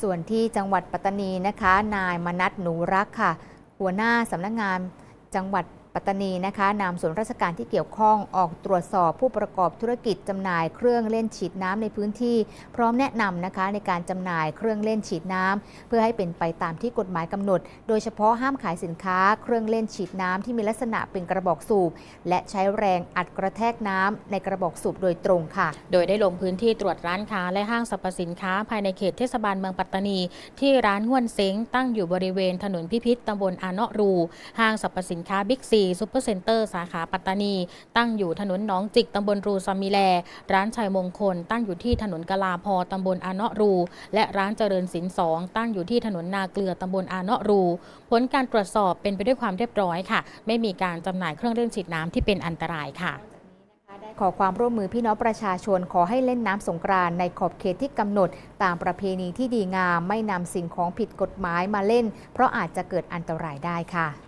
ส่วนที่จังหวัดปัตตานีนะคะ นายมนัทหนูรักค่ะ หัวหน้าสำนักงานจังหวัด ปัตตานีนะคะนำส่วนราชการที่เกี่ยวข้องออกตรวจสอบผู้ประกอบธุรกิจจำหน่ายเครื่องเล่นฉีดน้ำในพื้นที่ พร้อมแนะนำนะคะในการจำหน่ายเครื่องเล่นฉีดน้ำเพื่อให้เป็นไปตามที่กฎหมายกำหนด โดยเฉพาะห้ามขายสินค้า เครื่องเล่นฉีดน้ำที่มีลักษณะเป็นกระบอกสูบ และใช้แรงอัดกระแทกน้ำในกระบอกสูบโดยตรงค่ะ โดยได้ลงพื้นที่ตรวจร้านค้าและห้างสรรพสินค้า ภายในเขตเทศบาลเมืองปัตตานี ที่ร้านง่วนเซ้งตั้งอยู่บริเวณถนนพิพิธตำบลอาเนาะรู ห้างสรรพสินค้าบิ๊กซีซูเปอร์เซ็นเตอร์สาขาปัตตานี ตั้งอยู่ถนนหนองจิกตำบลรูซามิแล ร้านชัยมงคล ตั้งอยู่ที่ถนนกลาพอตำบลอาเนาะรู และร้านเจริญสินสองตั้งอยู่ที่ถนนนาเกลือตำบลอาเนาะรู ผลการตรวจสอบเป็นไปด้วยความเรียบร้อยค่ะ ไม่มีการจำหน่ายเครื่องเล่นฉีดน้ำที่เป็นอันตรายค่ะขอความร่วมมือพี่น้องประชาชนขอให้เล่นน้ำสงกรานในขอบเขตที่กำหนด ตามประเพณีที่ดีงามไม่นำสิ่งของผิดกฎหมายมาเล่น เพราะอาจจะเกิดอันตรายได้ค่ะ